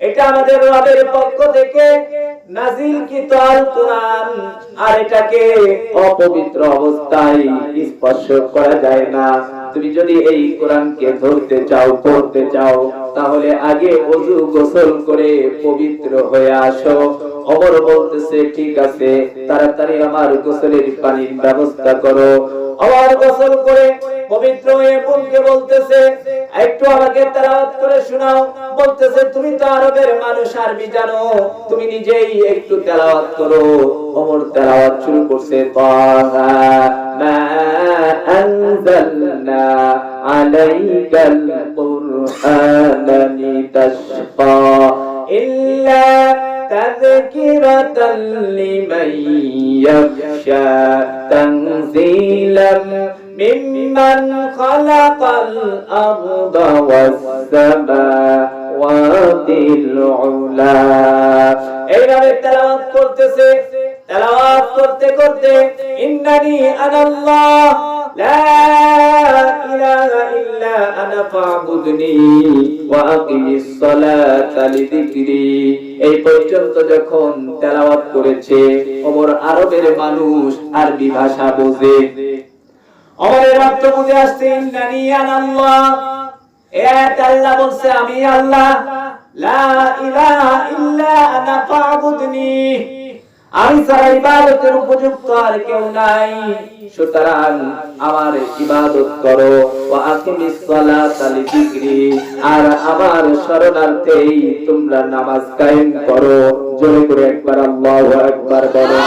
এটা আমাদের রবের পক্ষ থেকে নাজিল কিত আল কোরআন, আর এটাকে অপবিত্র অবস্থায় স্পর্শ করা যায় না। তুমি যদি এই কোরআনকে ধরতে চাও, পড়তে চাও, তাহলে আগে ওযু গোসল করে পবিত্র হয়ে আসো। অমর বলতেছে, ঠিক আছে, তাড়াতাড়ি আমার গোসলের পানির ব্যবস্থা করো। আবার গোসল করে পবিত্র হয়ে বোনকে বলতেছে, একটু আমাকে তারাওয়াত করে শোনাও। বলতেছে, তুমি তো আরবের মানুষ, আরবি জানো। তুমি নিজেই একটু তেলাওয়াত করো। ওমর তেলাওয়াত শুরু করছে, তাহা মা আনজালনা আলাইকাল কুরআনানি লিতাশফা ইল্লা তাযকিরাতাল লিমান ইয়াখশা। تنزيلا ممن خلق الأرض والسماوات العلا এইভাবে তেলাওয়াত করতেছে তেলাওয়াত করতে করতে ইন্নানি আনাল্লাহ ইলাহা ইল্লা আনা ফাবুদনি ওয়া আকিমিস সালাতা লিযিকরি। এই পর্যন্ত যখন তেলাওয়াত করেছে ওমর আরবের মানুষ আরবি ভাষা বোঝে। ওমরের অর্থ বুঝে আসছে আল্লাহ বলছে, আমি আল্লাহ। লা ইলাহা ইল্লা আনা ফাবুদনি। আমি ছাড়া ইবাদতের উপযুক্ত আর কেউ নাই। সুতরাং আমার ইবাদত করো ও আকিমিস সালাতা লিযিকরি, আর আমার শরণার্থেই তোমরা নামাজ কায়েম করো। জোরে করে একবার আল্লাহু আকবার বলো।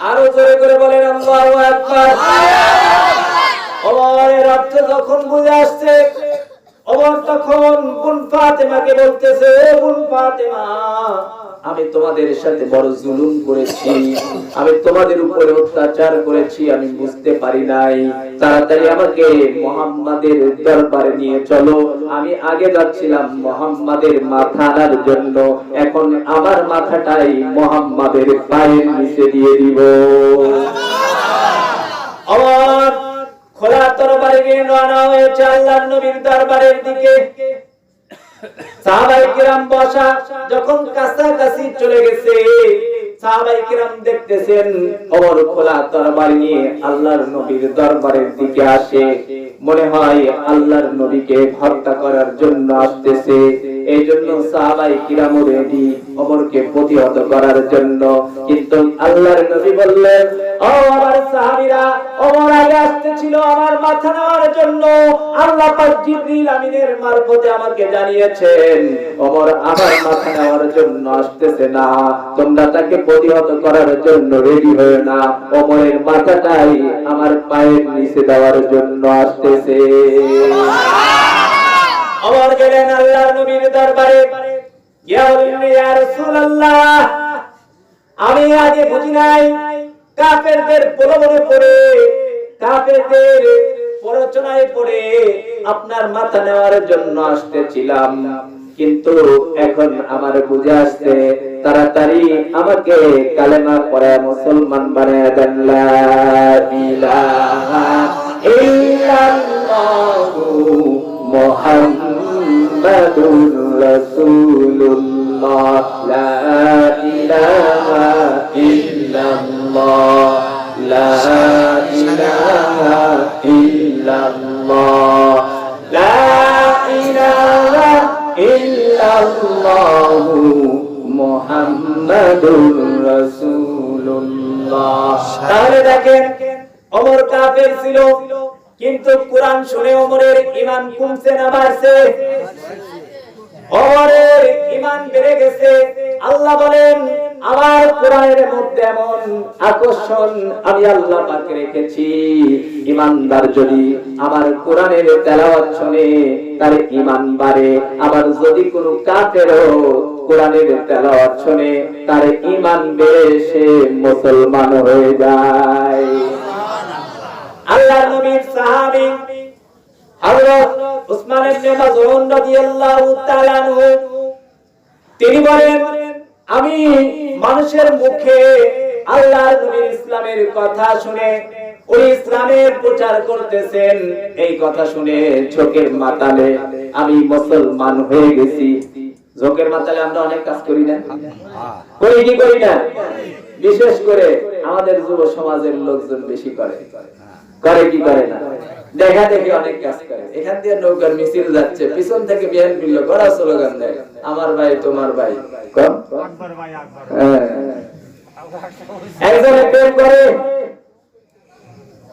আরও জোরে করে বলেন, আল্লাহু আকবার। ওমরের অর্থ যখন বুঝে আসছে ওমর তখন বোন ফাতেমাকে বলতেছে, "ও বোন ফাতেমা আমি তোমাদের সাথে বড় জুলুম করেছি। আমি তোমাদের উপরে অত্যাচার করেছি, আমি বুঝতে পারি নাই। তাড়াতাড়ি আমাকে মোহাম্মদের দরবারে নিয়ে চলো। আমি আগে যাচ্ছিলাম মোহাম্মদের মাথা আনার জন্য। এখন আমার মাথাটাই মোহাম্মদের পায়ের নিচে দিয়ে দিব। আমার খোলা তরবারি নিয়ে রওনা হয়েছে আল্লাহর নবীর দরবারের দিকে। সাহাবাই কিরাম বসা যখন কাছাকাছি চলে গেছে প্রতিহত করার জন্য। কিন্তু আল্লাহর নবী বললেন আমার আসতেছিল আমার মাথা নেওয়ার জন্য। আল্লাহ আমিনের মারফতে আমাকে জানিয়েছেন ওমর আমার মাথা নেওয়ার জন্য আসতেছে না। তোমরা তাকে প্রতিহত করার জন্য রেডি হয়ে না। ওমরের মাথাটাই আমার পায়ের নিচে দেওয়ার জন্য আসতেছে। ওমর গেলেন আল্লাহর নবীর দরবারে। আমি আগে বুঝি নাই, কাফেরদের প্রলোভনে পড়ে, কাফেরদের প্ররোচনায় পড়ে আপনার মাথা নেওয়ার জন্য আসতেছিলাম। কিন্তু এখন আমার বুঝে আসছে, তাড়াতাড়ি আমাকে কালেমা পড়ে মুসলমান বানিয়ে দেন, লা লা লা ইল্লাল্লাহ মুহাম্মাদুর রাসূলুল্লাহ। তাহলে দেখেন, ওমর কাফের ছিল, কিন্তু কোরআন শুনে ওমরের ঈমান কমছে না বাড়ছে। ওমরের ঈমান বেড়ে গেছে। আল্লাহ বলেন, আমার কোরআনের মধ্যে এমন আকর্ষণ আমি আল্লাহ পাক রেখেছি। ঈমানদার যদি আমার কোরআনের তেলাওয়াত শুনে তার ইমান বাড়ে। আবার যদি কোন কাফেরও কোরআনের তেল অর্চনে তার ইমান বেড়ে সে মুসলমান হয়ে যায়। আল্লাহ নবীর সাহাবী তিনি বলেন, আমি মানুষের মুখে আল্লাহ ইসলামের কথা শুনে ওই ইসলামের প্রচার করতেছেন। এই কথা শুনে চোখের মাতালে আমি মুসলমান হয়ে গেছি। ঝোঁকের মাতালে আমরা অনেক কাজ করি না। করি কি করি না? বিশেষ করে আমাদের যুব সমাজের লোকজন বেশি করে। করে কি করে না? দেখা দেখি অনেক কাজ করে। এখান দিয়ে নৌকার মিছিল যাচ্ছে, পিছন থেকে বিহান মিলল করা স্লোগান দেয়, আমার ভাই, তোমার ভাই? হ্যাঁ। একজনে প্রেম করে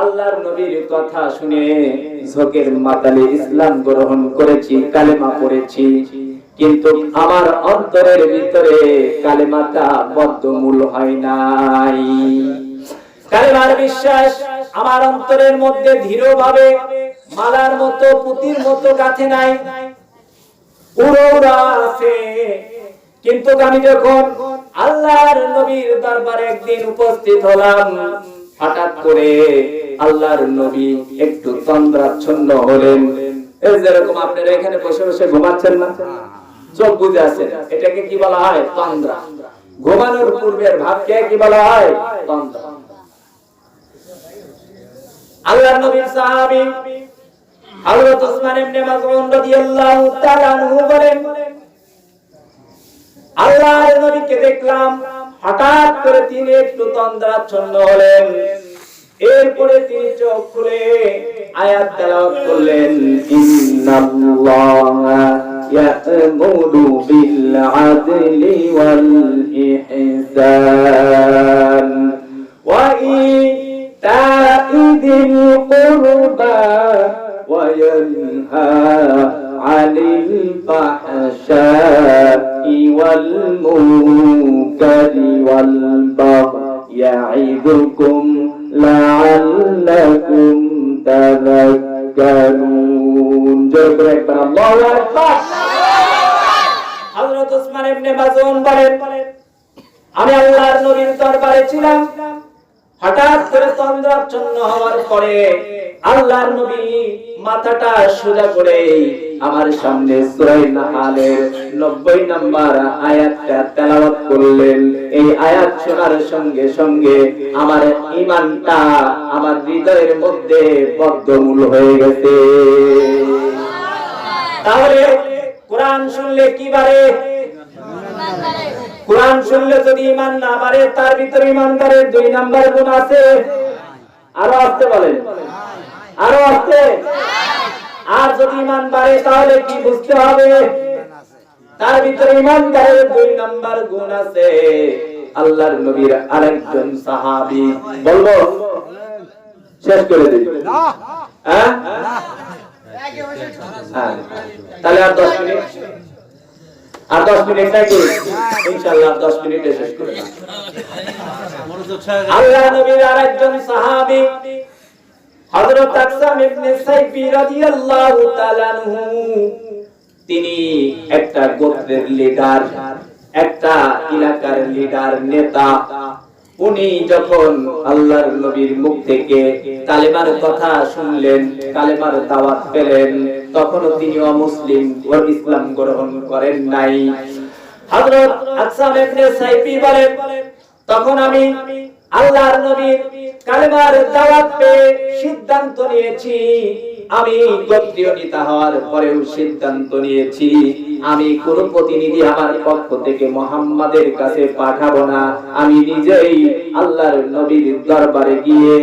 আল্লাহর নবীর কথা শুনে ঝোঁকের মাতালে ইসলাম গ্রহণ করেছি, কালেমা পড়েছি। কিন্তু আমার অন্তরের ভিতরে কালেমাটা বদ্ধমূল হয় নাই। কালেমার বিশ্বাস আমার অন্তরের মধ্যে ধীরভাবে মালার মতো, পুতির মতো গাথে নাই। উড়ো উড়া আছে। কিন্তু আমি যখন আল্লাহর নবীর দরবারে একদিন উপস্থিত হলাম, হঠাৎ করে আল্লাহর নবী একটু তন্দ্রাচ্ছন্ন হলেন এই যেরকম আপনারা এখানে বসে বসে ঘুমাচ্ছেন না? চোখ বুঝে আছেন এটাকে কি বলা হয়? তন্দ্রা। ঘুমানোর পূর্বের ভাবকে কি বলা হয়? তন্দ্রা। আল্লাহর নবীর সাহাবী হযরত উসমান ইবনে মাসউদ রাদিয়াল্লাহু তাআলা আনহু বলেন, আল্লাহর নবীকে দেখলাম হঠাৎ করে তিনি একটু তন্দ্রাচ্ছন্ন হলেন এরপরে তিনি চোখ খুলে আয়াত তেলাওয়াত করলেন ইন্নাল্লাহা ইয়া'মুরু বিল আদলি ওয়াল ইহসান ওয়া ইতা'দিল কুরবা ওয়া ইয়ানহা আনিল ফাহশাই ওয়াল মুনকারি ওয়াল বাগয় ইয়া'ইদুকুম لعلكم تذكرون جبر اكبر الله اكبر حضرت عثمان ابن ইবনে بارد আমি আল্লাহর নবীর দরবারে ছিলাম হঠাৎ করে তন্দ্রাচ্ছন্ন হওয়ার পরে আল্লাহর নবী মাথাটা সোজা করে আমার সামনে সূরা নাহালের 90 নাম্বার আয়াতটা করলেন। এই আয়াত শোনার সঙ্গে সঙ্গে আমার ঈমানটা আমার হৃদয়ের মধ্যে বদ্ধমূল হয়ে গেছে। তাহলে কোরআন শুনলে কি কোরআন শুনলে যদি ইমান না বাড়ে, তার ভিতরে ইমানদারের দুই নাম্বার গুণ আছে। আরও আসতে বলেন। আরও আসতে। আর যদি ইমান বাড়ে, তাহলে কি বুঝতে হবে? তার ভিতরে ইমানদারের দুই নাম্বার গুণ আছে। আল্লাহর নবীর আরেকজন সাহাবী। বলব? শেষ করে দিই। হ্যাঁ? হ্যাঁ। তাহলে আর দশ মিনিট। আর দশ মিনিট নাকি ইনশাল্লাহ দশ মিনিটে শেষ করে আল্লাহ নবীর আরেকজন সাহাবী, হযরত আকসাম ইবনে সাইফি রাদিয়াল্লাহু তাআলা তিনি একটা গোত্রের লিডার, একটা এলাকার লিডার নেতা। উনি যখন আল্লাহর নবীর মুখ থেকে কালেমার কথা শুনলেন, কালেমার দাওয়াত পেলেন তখনও তিনি অমুসলিম ও ইসলাম গ্রহণ করেন নাই। তখন আমি আল্লাহর নবীর কালেমার দাওয়াত পেয়ে সিদ্ধান্ত নিয়েছি। আমি গোত্রীয় নেতা হওয়ার পরেও সিদ্ধান্ত নিয়েছি। আমি কোন প্রতিনিধি আমার পক্ষ থেকে মোহাম্মদের কাছে পাঠাবো না। আমি নিজেই আল্লাহর নবীর দরবারে গিয়ে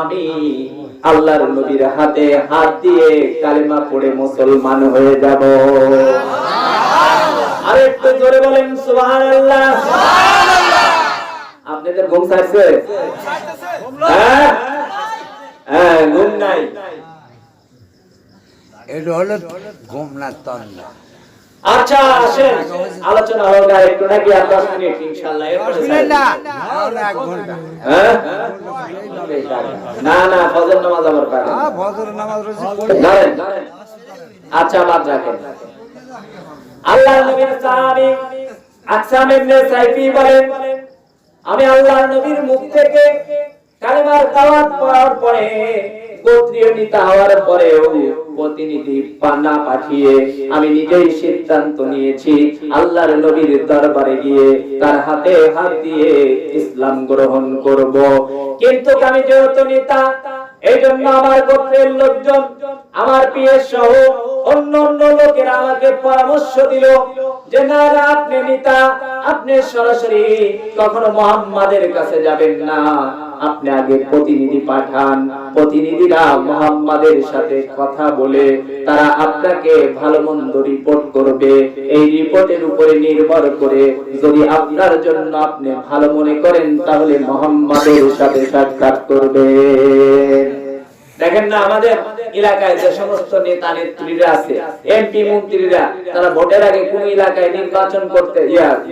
আমি আল্লাহর নবীর হাতে হাত দিয়ে কালেমা পড়ে মুসলমান হয়ে যাব। আর একটু জোরে বলেন সুবহানাল্লাহ। আপনাদের ঘুম ছাড়ছে? হ্যাঁ হ্যাঁ ঘুম নাই। এটা হলো ঘুম না তন্না। আচ্ছা আসেন। আলোচনা হোক আর একটু নাকি আর দশ মিনিট ইনশাল্লাহ এরপরে এক ঘণ্টা? না না ফজর নামাজ আবার পাবেন ফজর নামাজ রয়েছে পড়ে। ধরেন আচ্ছা বাদ রাখেন। আল্লাহ নবীর সাহাবী আকসাম ইবনে সাইফি বলেন আমি আল্লাহর নবীর মুখ থেকে কালেমার দাওয়াত পাওয়ার পরে গোত্রীয় নেতা হওয়ার পরেও প্রতিনিধি পান্না পাঠিয়ে আমি নিজেই সিদ্ধান্ত নিয়েছি আল্লাহর নবীর দরবারে গিয়ে তার হাতে হাত দিয়ে ইসলাম গ্রহণ করব। কিন্তু আমি যেহেতু নেতা এই জন্য আমার গোত্রের লোকজন আমার সহ অন্য অন্য লোকেরা আমাকে পরামর্শ দিল যে না না, আপনি নেতা আপনি সরাসরি কখনো মোহাম্মদের কাছে যাবেন না। আপনি আগে প্রতিনিধি পাঠান। প্রতিনিধিরা মোহাম্মদের সাথে কথা বলে তারা আপনাকে ভালো মন্দ রিপোর্ট করবে। এই রিপোর্টের উপরে নির্ভর করে যদি আপনার জন্য আপনি ভালো মনে করেন তাহলে মোহাম্মদের সাথে সাক্ষাৎ করবেন। দেখেন না, আমাদের এলাকায় যে সমস্ত নেতা নেত্রীরা আছে এমপি মন্ত্রীরা, তারা ভোটের আগে কোন এলাকায় নির্বাচন করতে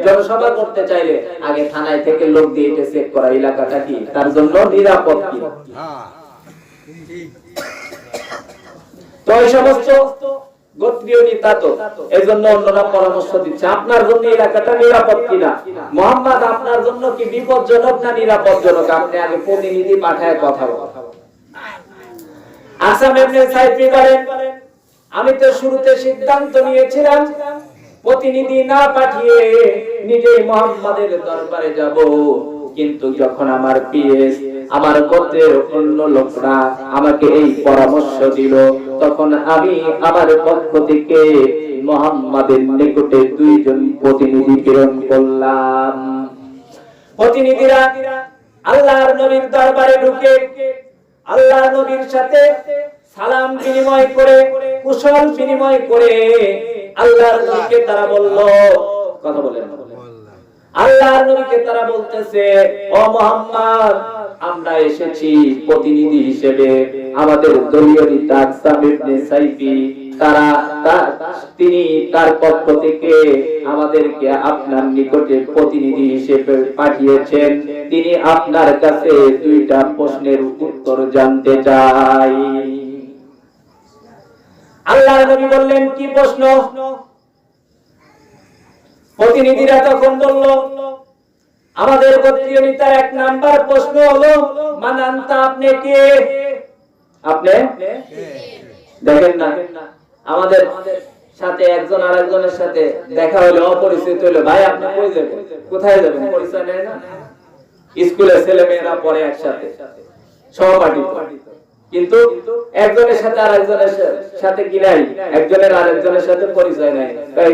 জনসভা করতে চাইলে আগে থানায় থেকে লোক দিয়ে এটা চেক করা, এলাকাটা কি? তার জন্য নিরাপদ কি। তো এই সমস্ত গোত্রীয় নেতা তো এই জন্য অন্যরা পরামর্শ দিচ্ছে, আপনার জন্য এলাকাটা নিরাপদ কিনা? মোহাম্মদ, আপনার জন্য কি বিপজ্জনক না নিরাপদজনক আপনি আগে প্রতিনিধি পাঠায় কথা বলেন। আসাম এমনি সাইফি বলেন আমি তো শুরুতে সিদ্ধান্ত নিয়েছিলাম, প্রতিনিধি না পাঠিয়ে নিজেই মোহাম্মদের দরবারে যাব। কিন্তু যখন আমার পিএস, আমার গোত্রের অন্য লোকরা আমাকে এই পরামর্শ দিল, তখন আমি আমার পক্ষ থেকে মোহাম্মদের নিকটে দুইজন প্রতিনিধি প্রেরণ করলাম। প্রতিনিধিরা আল্লাহর নবীর দরবারে ঢুকে আল্লাহ নবীর সাথে সালাম বিনিময় করে, কুশল বিনিময় করে আল্লাহর নবীকে তারা বলল, কথা বলেন আল্লাহর নবীকে তারা বলতেছে, ও মোহাম্মদ, আমরা এসেছি প্রতিনিধি হিসেবে আমাদের দলীয় নেতা সাইফি তারা তিনি তার পক্ষ থেকে আমাদেরকে আপনার নিকটে প্রতিনিধি হিসেবে পাঠিয়েছেন। তিনি আপনার কাছে দুইটা প্রশ্নের উত্তর জানতে চাই। আল্লাহ নবী বললেন কি প্রশ্ন? প্রতিনিধিরা তখন বলল আমাদের নেতার এক নাম্বার প্রশ্ন হলো মানান্তা আপনি কে? আপনি? দেখেন না। আমাদের সাথে একজন আরেকজনের সাথে দেখা হলো অপরিচিত হলো ভাই, আপনি কই যাবেন? কোথায় যাবেন? পরিচয় নেয় না? স্কুলে ছেলে মেয়েরা পড়ে একসাথে, সহপাঠী কিন্তু একজনের সাথে আর একজনের সাথে কি নাই? একজনের আর একজনের সাথে পরিচয় নাই। তাই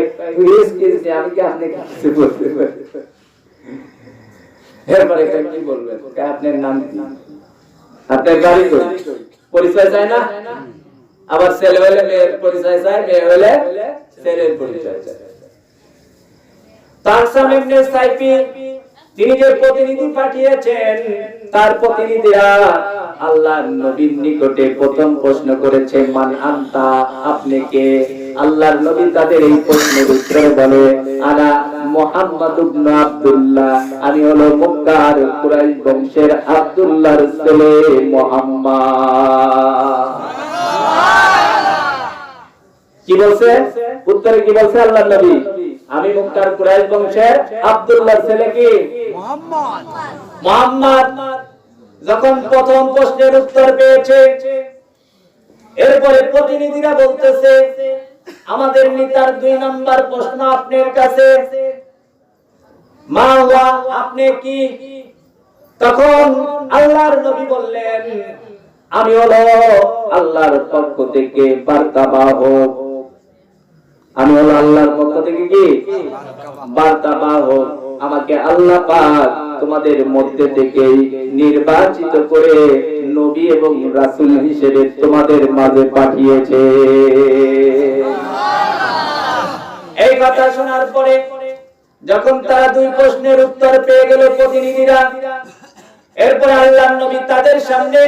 আমি কি আপনি কিছু বলতে পারি? এরপরে কি বলবেন? আপনার নাম কি? আপনার কই? পরিচয় চায় না? আবার ছেলে হলে মেয়ের পরিচয় চায় মেয়ে হলে ছেলের পরিচয় চায় তিনি যে প্রতিনিধি পাঠিয়েছেন, তার প্রতিনিধিরা আল্লাহর নবীর নিকটে প্রথম প্রশ্ন করেছে, মান আপনি কে? আল্লাহর নবী তাদের এই প্রশ্নের উত্তরে বলে, আনা মুহাম্মদ ইবনে আব্দুল্লাহ। আমি হলো মক্কার কুরাইশ বংশের আব্দুল্লাহর ছেলে মুহাম্মদ। কি বলছে? উত্তরে কি বলছে আল্লাহ নবী? আমি মুক্তার কুরাইশ বংশের আব্দুল্লাহর ছেলে কি? মোহাম্মদ। মোহাম্মদ। যখন প্রথম প্রশ্নের উত্তর পেয়েছে এরপরে প্রতিনিধিরা বলতেছে আমাদের নেতার দুই নাম্বার প্রশ্ন আপনার কাছে। মা আপনি কি? তখন আল্লাহর নবী বললেন আমি হলো আল্লাহর পক্ষ থেকে বার্তা বার্তাবাহক। আমি হলো আল্লাহর পক্ষ থেকে কি? বার্তা বার্তাবাহক আমাকে আল্লাহ পাক তোমাদের মধ্যে থেকে নির্বাচিত করে নবী এবং রাসূল হিসেবে তোমাদের মাঝে পাঠিয়েছে। এই কথা শোনার পরে যখন তারা দুই প্রশ্নের উত্তর পেয়ে গেল প্রতিনিধিরা এরপরে আল্লাহ নবী তাদের সামনে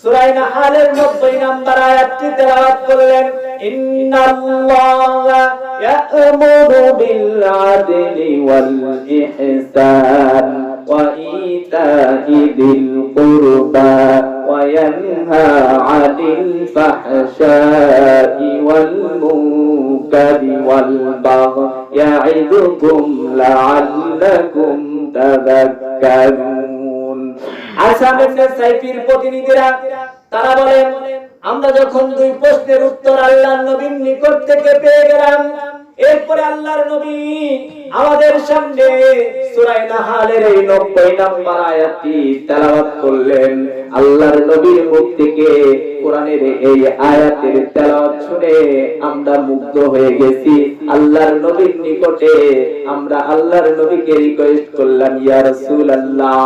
সূরা নাহালের 90 নম্বর আয়াতটি তেলাওয়াত করলেন, ইন্নাল্লাহা ইয়া'মুরু বিল আদলি ওয়াল ইহসান ওয়া ইতা'i দিল কুরবা ওয়া ইয়ানহা 'আনিল ফাহশা'i ওয়াল মুনকারি ওয়াল বাগই ইয়া'iদুকুম লা'আল্লাকুম তাযাক্কারুন তারা বলেন, আমরা যখন দুই প্রশ্নের উত্তর আল্লাহর নবীর নিকট থেকে পেয়ে গেলাম, এরপরে আল্লাহর নবী আমাদের সামনে সূরা নাহালের এই 90 নম্বর আয়াতটি তেলাওয়াত করলেন। আল্লাহর নবীর মুখ থেকে কোরআনের এই আয়াতের তেলাওয়াত শুনে আমরা মুগ্ধ হয়ে গেছি। আল্লাহর নবীর নিকটে আমরা আল্লাহর নবীকে রিকোয়েস্ট করলাম, ইয়া রাসূলুল্লাহ,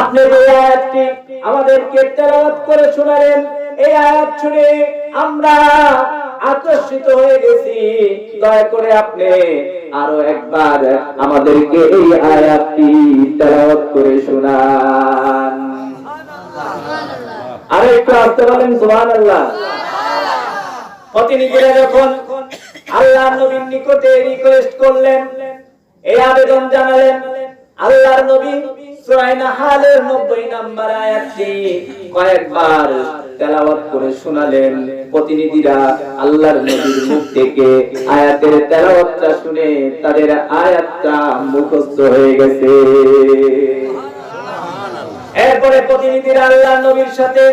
আপনি এই আয়াতটি আমাদেরকে তেলাওয়াত করে শোনালেন, এই আয়াত শুনে আমরা আকর্ষিত হয়ে গেছি। দয়া করে আপনি আরও একবার আমাদেরকে এই আয়াতটি তেলাওয়াত করে শোনান। আরে একটু আসতে পারেন বলেন, সুবহানাল্লাহ। প্রতিনিধিরা যখন আল্লাহ নবীর নিকটে রিকোয়েস্ট করলেন, এই আবেদন জানালেন, আল্লাহর নবী সূরা নাহালের 90 নম্বর আয়াতটি কয়েকবার তেলাওয়াত করে শোনালেন। প্রতিনিধিরা আল্লাহর নবীর থেকে আয়াতের তেলাওয়াতটা শুনে তাদের আয়াতটা মুখস্থ হয়ে গেছে। এরপরে প্রতিনিধিরা আল্লাহ নবীর সাথে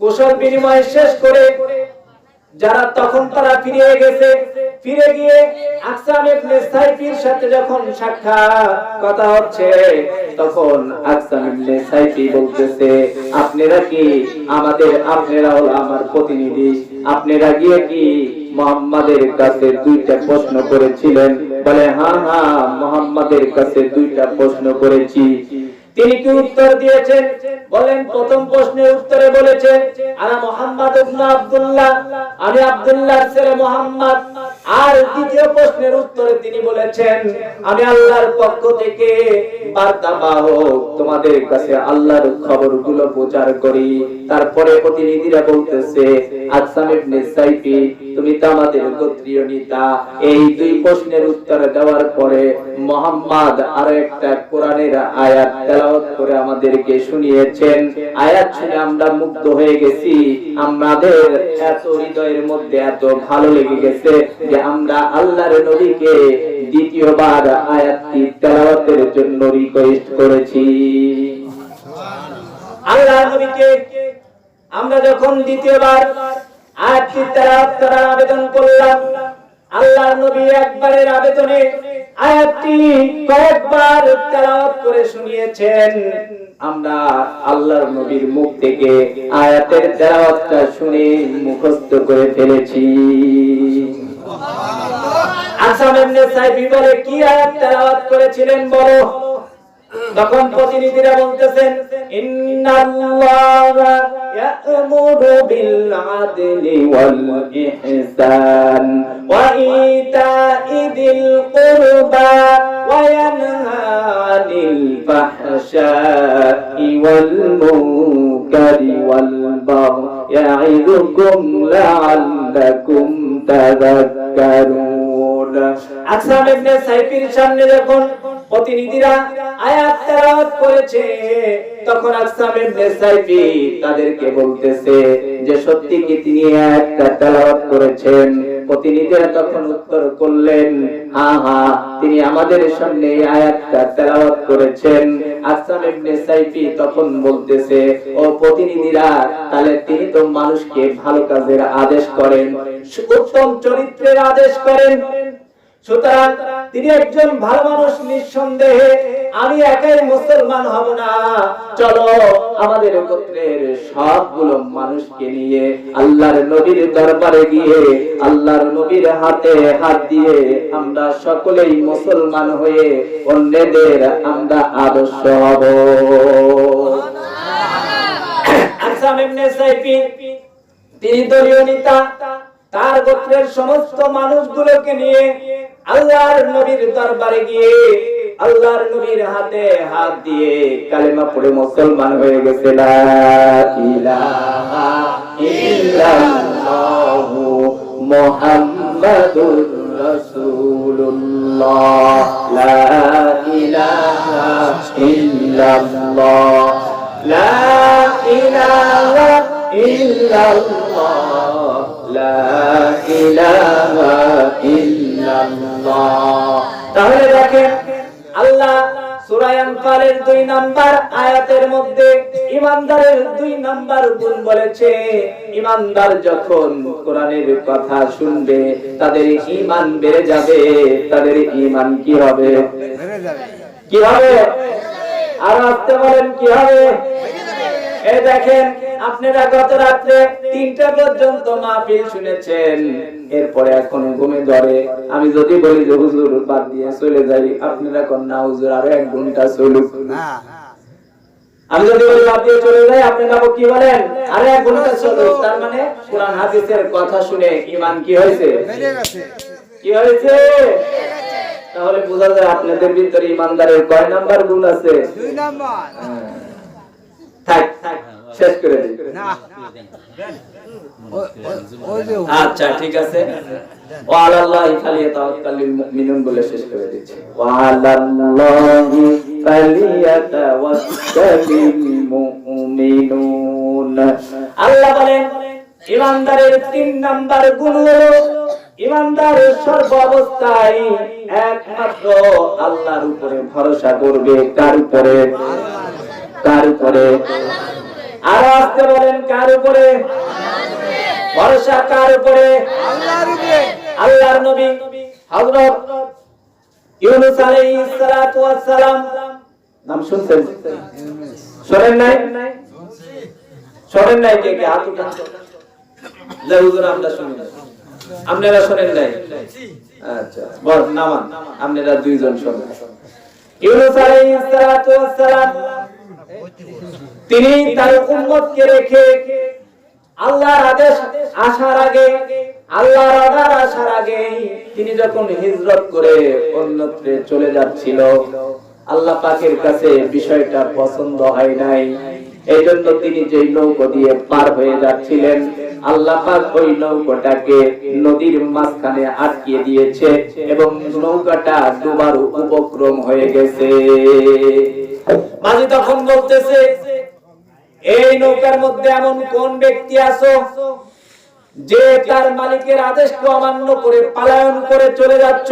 কুশল বিনিময় শেষ করে যারা তখন তারা ফিরে গেছে, ফিরে গিয়ে আকসাম ইবনে সাইফির সাথে যখন সাক্ষাৎ কথা হচ্ছে, তখন আকসাম ইবনে সাইফি বলতেছে, আপনারা কি আমাদের, আপনারা আমার প্রতিনিধি? আপনারা গিয়ে কি মোহাম্মদের কাছে দুইটা প্রশ্ন করেছিলেন? বলে হ্যাঁ হ্যাঁ মোহাম্মদের কাছে দুইটা প্রশ্ন করেছি। তিনি কি উত্তর দিয়েছেন? বলেন, প্রথম প্রশ্নের উত্তরে বলেছেন আনা মোহাম্মদ আব্দুল্লাহ। আমি আব্দুল্লাহর ছেলে মোহাম্মদ। আর দ্বিতীয় প্রশ্নের উত্তরে তিনি বলেছেন, আমি আল্লাহর পক্ষ থেকে তোমাদের কাছে আল্লাহর খবরগুলো প্রচার করি। তারপরে প্রতিনিধিরা বলতেছে তুমি তো আমাদের গোত্রীয় নেতা। এই দুই প্রশ্নের উত্তর দেওয়ার পরে মোহাম্মদ আরও একটা কোরআনের আয়াত তেলাওয়াত করে আমাদেরকে শুনিয়েছেন। আয়াত শুনে আমরা মুগ্ধ হয়ে গেছি। আমাদের এত হৃদয়ের মধ্যে এত ভালো লেগে গেছে যে আমরা আল্লাহর নবীকে দ্বিতীয়বার আয়াতটি তেলাওয়াতের জন্য রিকোয়েস্ট করেছি। আল্লাহর নবীকে আমরা যখন দ্বিতীয়বার আয়াতটি তেলাওয়াত করার আবেদন করলাম, আল্লাহর নবী একবারের আবেদনে আয়াতটি কয়েকবার তেলাওয়াত করে শুনিয়েছেন। আমরা আল্লাহর নবীর মুখ থেকে আয়াতের তেলাওয়াতটা শুনে মুখস্থ করে ফেলেছি। আসাম ইবনে সাইফি বলে, কি আয়াত তেলাওয়াত করেছিলেন বলো? তখন প্রতিনিধিরা বলতেছেন ইন্নাল্লাহা ইয়া'মুরু বিল আদলি ওয়াল ইহসান ওয়া ইতা'i দিল কুরবা ওয়া ইয়ানহা আনিল ফাহশা'i ওয়াল মুনকারি ওয়াল বাগই ইয়া'iদুকুম লা'আল্লাকুম তাযাক্কারুন প্রতিনিধিরা তখন উত্তর করলেন হ্যাঁ হ্যাঁ তিনি আমাদের সামনে আয়াতটা তেলাওয়াত করেছেন। সাইফি তখন বলতেছে, ও প্রতিনিধিরা, তাহলে তিনি তো মানুষকে ভালো কাজের আদেশ করেন, উত্তম চরিত্রের আদেশ করেন। সুতরাং তিনি একজন ভালো মানুষ নিঃসন্দেহে। আমি একাই মুসলমান হব না। চলো আমাদের গোত্রের সবগুলো মানুষকে নিয়ে আল্লাহর নবীর দরবারে গিয়ে আল্লাহর নবীর হাতে হাত দিয়ে আমরা সকলেই মুসলমান হয়ে অন্যদের আমরা আদর্শ হব। আকসাম ইবনে সাইফি তিনি দলীয় নেতা। তার গোত্রের সমস্ত মানুষগুলোকে নিয়ে আল্লাহর নবীর দরবারে গিয়ে আল্লাহর নবীর হাতে হাত দিয়ে কালেমা পড়ে মুসলমান হয়ে গেছে। লা ইলাহা ইল্লাল্লাহু মুহাম্মাদুর রাসূলুল্লাহ। লা ইলাহা ইল্লাল্লাহ। লা ইলাহা ইল্লাল্লাহ। তাহলে দেখেন আল্লাহ দুই নাম্বার আয়াতের মধ্যে ইমানদারের দুই নাম্বার গুণ বলেছে। ইমানদার যখন কোরআনের কথা শুনবে তাদের ঈমান বেড়ে যাবে। তাদের ঈমান কি হবে? কি হবে? আর আসতে বলেন কি হবে? এই দেখেন আপনারা গত রাত্রে তিনটা পর্যন্ত মাহফিল শুনেছেন। এরপরে এখন ঘুমে ধরে। আমি যদি বলি যে হুজুর বাদ দিয়ে চলে যাই আপনারা কোন না হুজুর আরও এক ঘণ্টা চলুক। না। আমি যদি বলি বাদ দিয়ে চলে যাই আপনারা কি বলেন? আরে এক ঘণ্টা চলুক। তার মানে কোরআন হাদিসের কথা শুনে ইমান কি হয়েছে? কি হয়েছে? তাহলে বোঝা যায় আপনাদের ভিতরে ইমানদারের কয় নাম্বার গুণ আছে? দুই নাম্বার। থাক থাক শেষ করে দিই। আচ্ছা ঠিক আছে। ওয়া আলাল্লাহি ফালিয়াতাওয়াক্কালিল মুমিনুন বলে শেষ করে দিচ্ছি। ওয়া আলাল্লাহি ফালিয়াতাওয়াক্কালিল মুমিনুন। আল্লাহ বলেন ইমানদারের তিন নাম্বার গুণ হলো ইমানদারের সর্ব অবস্থায় একমাত্র আল্লাহর উপরে ভরসা করবে কার উপরে? কার উপরে? আর আসতে বলেন, কার উপরে? ভরসা কার উপরে? আল্লাহর নবী, হযরত আলাইহিস সালাতু ওয়াস সালাম। নাম শুনছেন? নাই? নাই কে কে? হাত উঠান। হুজুর, আমরা শুনি আপনারা নাই? আচ্ছা বল নামান। আপনারা দুইজন শোনেন। আলাইহিস সালাতু ওয়াস সালাম তিনি তার উম্মতকে রেখে আল্লাহর আদেশ আসার আগে, আল্লাহর অর্ডার আসার আগে তিনি যখন হিজরত করে অন্যত্রে চলে যাচ্ছিল, আল্লাহ পাকের কাছে বিষয়টা পছন্দ হয় নাই। এই জন্য তিনি যে নৌকো দিয়ে পার হয়ে যাচ্ছিলেন, আল্লাহ পাক ওই নৌকোটাকে নদীর মাঝখানে আটকিয়ে দিয়েছে এবং নৌকাটা ডুবার উপক্রম হয়ে গেছে। মাঝি তখন বলতেছে এই নৌকার মধ্যে এমন কোন ব্যক্তি আছো যে তার মালিকের আদেশকে অমান্য করে, পালায়ন করে চলে যাচ্ছ?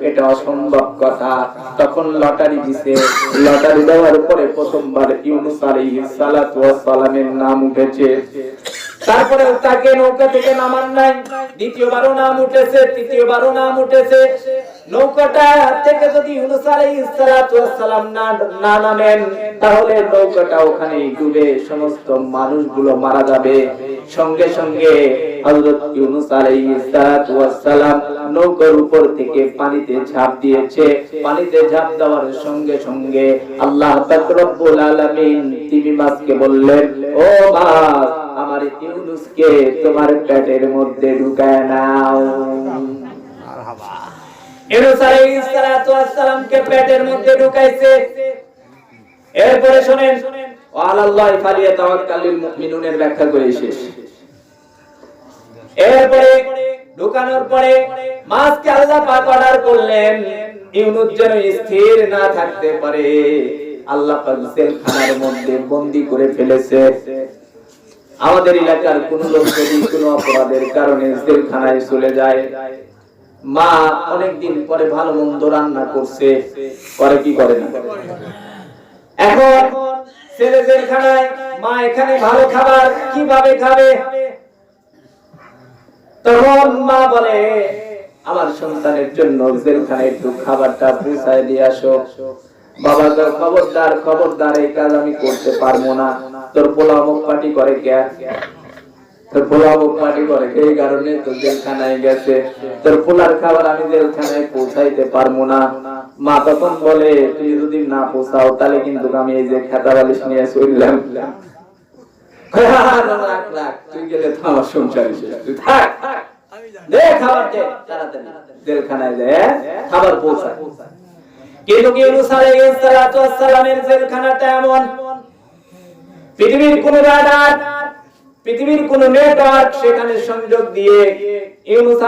এটা অসম্ভব কথা। তখন লটারি লটারি প্রথমবার ইউনূস আলাইহিস সালাতু নাম উঠেছে। তারপরে তাকে নৌকা থেকে নামান নাই। দ্বিতীয়বারও নাম উঠেছে, তৃতীয়বারও নাম উঠেছে। নৌকাটা থেকে যদি না নামেন, তাহলে নৌকাটা ওখানে ডুবে সমস্ত মানুষগুলো মারা যাবে। সঙ্গে সঙ্গে নৌকার উপর থেকে পানিতে ঝাঁপ দিয়েছে। পানিতে ঝাঁপ দেওয়ার সঙ্গে সঙ্গে আল্লাহ পাক রব্বুল আলামিন তিমি বললেন, ও মাছ আমার ইউনুসকে তোমার পেটের মধ্যে ঢুকায় নাও। ইউনুস আলাইহিস সালাতু ওয়াস পেটের মধ্যে ঢুকাইছে। এরপরে শুনেন ওয়া ফালিয়াতাওয়াক্কালিল মুমিনুনের ব্যাখ্যা করে শেষ। এরপরে ঢুকানোর পরে মাছকে আল্লাহ পাক অর্ডার করলেন ইউনুস যেন স্থির না থাকতে পারে। আল্লাহ পাক জেলখানার মধ্যে বন্দি করে ফেলেছে। আমাদের এলাকার কোন লোক যদি কোনো অপরাধের কারণে জেলখানায় চলে যায়, মা অনেকদিন পরে ভালো মন্দ রান্না করছে, পরে কি করে না? এখন ছেলে জেলখানায় মা এখানে ভালো খাবার কীভাবে খাবে? তখন মা বলে, আমার সন্তানের জন্য জেলখানায় একটু খাবারটা পৌঁছায় দিয়ে আসো। বাবা, খবরদার খবরদার, এই কাজ আমি করতে পারব না। তোর পোলা মুখ পাটি করে কে? তোর পোলা মুখ পাটি করে এই কারণে তো জেলখানায় গেছে? তোর পোলার খাবার আমি জেলখানায় পৌঁছাইতে পারব না। মা তখন বলে তুই যদি না পৌঁছাও তাহলে কিন্তু আমি এই যে খেতা বালিশ নিয়ে রাখ, তুই গেলে তো সালামের জেলখানাটা এমন পৃথিবীর কোন রাডার পৃথিবীর কোন নেটওয়ার্ক সেখানে সংযোগ দিয়ে ইউনুস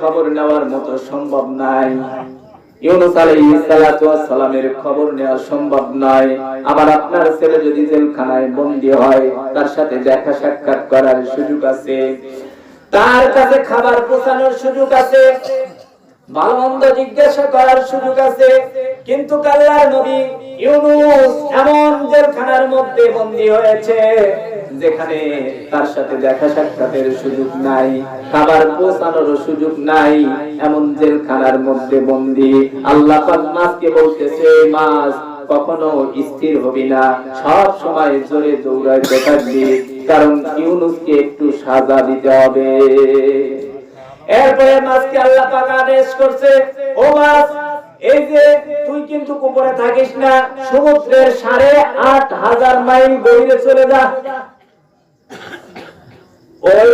খবর নেওয়ার মতো সম্ভব নাই। ইউনুস খবর নেওয়া সম্ভব নয় আপনার ছেলে যদি জেলখানায় বন্দী হয়, তার সাথে দেখা সাক্ষাৎ করার সুযোগ আছে। তার কাছে খাবার পৌঁছানোর সুযোগ আছে। ভালো মন্দ জিজ্ঞাসা করার সুযোগ আছে। কিন্তু কাল্লার নবী ইউনুস এমন জেলখানার মধ্যে বন্দী হয়েছে, যেখানে তার সাথে দেখা সাক্ষাতের সুযোগ নাই, খাবার পৌঁছানোর সুযোগ নাই, এমন জেলখানার মধ্যে বন্দী। আল্লাহ মাছকে বলতেছে, মাছ কখনো স্থির হবি না, সব সময় জোরে কারণ ইউনুসকে একটু সাজা দিতে হবে। এরপরে মাছকে আল্লাহ পাক আদেশ করছে, ও মাছ এই যে তুই কিন্তু উপরে থাকিস না, সমুদ্রের সাড়ে আট হাজার মাইল গভীরে চলে যা। ওই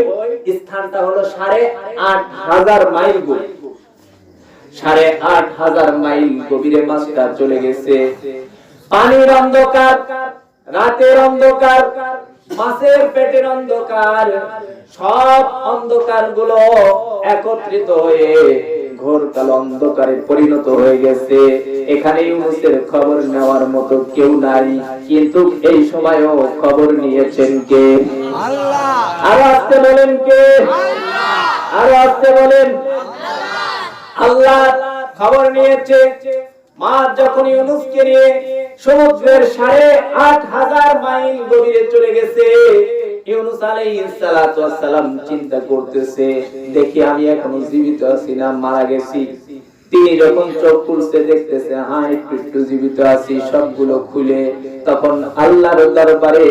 স্থানটা হলো সাড়ে আট হাজার মাইল সাড়ে আট হাজার মাইল গভীরে মাছটা চলে গেছে। পানির অন্ধকার, রাতের অন্ধকার, মাছের পেটের অন্ধকার, সব অন্ধকারগুলো একত্রিত হয়ে ঘোর কালো অন্ধকারে পরিণত হয়ে গেছে। এখানে ইউনুসের খবর নেওয়ার মতো কেউ নাই কিন্তু এই সময়ও খবর নিয়েছেন কে? আরও আসতে বলেন কে? আরও আসতে বলেন। আল্লাহ খবর নিয়েছে। মা যখন ইউনুসকে নিয়ে সমুদ্রের সাড়ে আট হাজার মাইল গভীরে চলে গেছে ইউনুস আলাইহিস সালাতু ওয়াস সালাম চিন্তা করতেছে, দেখি আমি এখনও জীবিত আছি না মারা গেছি। তিনি যখন চোখ খুলছে, দেখতেছে হ্যাঁ একটু একটু জীবিত আছি, সবগুলো খুলে। তখন আল্লাহর দরবারে,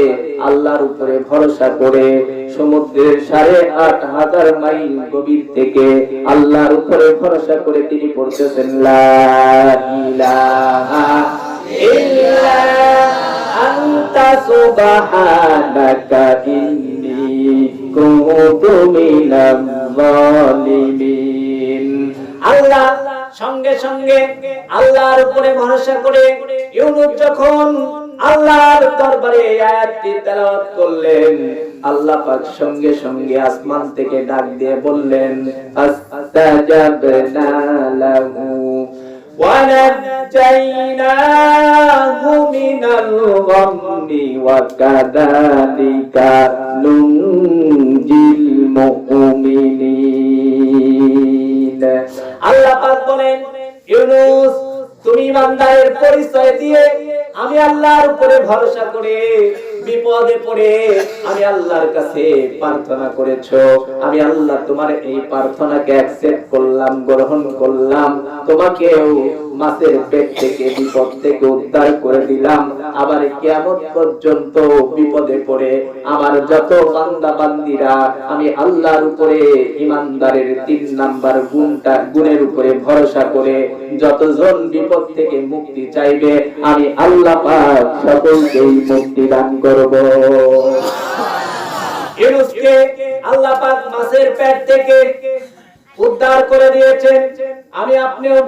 আল্লাহর উপরে ভরসা করে সমুদ্রের সাড়ে আট হাজার মাইল গভীর থেকে আল্লাহর উপরে ভরসা করে তিনি পড়তেছেন, লা সঙ্গে সঙ্গে আল্লাহর উপরে ভরসা করে ইউনুস যখন আল্লাহর দরবারে আয়াতটি তেলাওয়াত করলেন, আল্লাহ পাক সঙ্গে সঙ্গে আসমান থেকে ডাক দিয়ে বললেন, আস্তাজাবনা লাহু ونجيناه من الغم وكذلك ننجي المؤمنين আল্লাহ পাক বলেন ইউনুস তুমি ইমানদারের পরিচয় দিয়ে আমি আল্লাহর উপরে ভরসা করে বিপদে পড়ে আমি আল্লাহর কাছে প্রার্থনা করেছ। আমি আল্লাহ তোমার এই প্রার্থনাকে অ্যাকসেপ্ট করলাম, গ্রহণ করলাম। তোমাকেও মাছের পেট থেকে, বিপদ থেকে উদ্ধার করে দিলাম। আবার কিয়ামত পর্যন্ত বিপদে পড়ে আমার যত বান্দা বান্দিরা, আমি আল্লাহর উপরে ইমানদারের তিন নাম্বার গুণটা, গুণের উপরে ভরসা করে যতজন বিপদ থেকে মুক্তি চাইবে, আমি আল্লাহ পাক সকলকেই মুক্তি দান করব।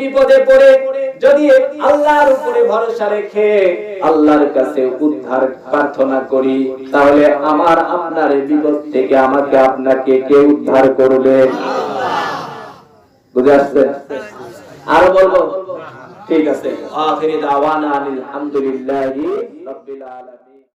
বিপদে কাছে উদ্ধার প্রার্থনা করি, তাহলে আমার আপনার বিপদ থেকে আমাকে আপনাকে কে উদ্ধার করবে? বুঝে আসছে আরও বলব। ঠিক আছে। আখিরি দাওয়ানা আলহামদুলিল্লাহি রাব্বিল আলামিন।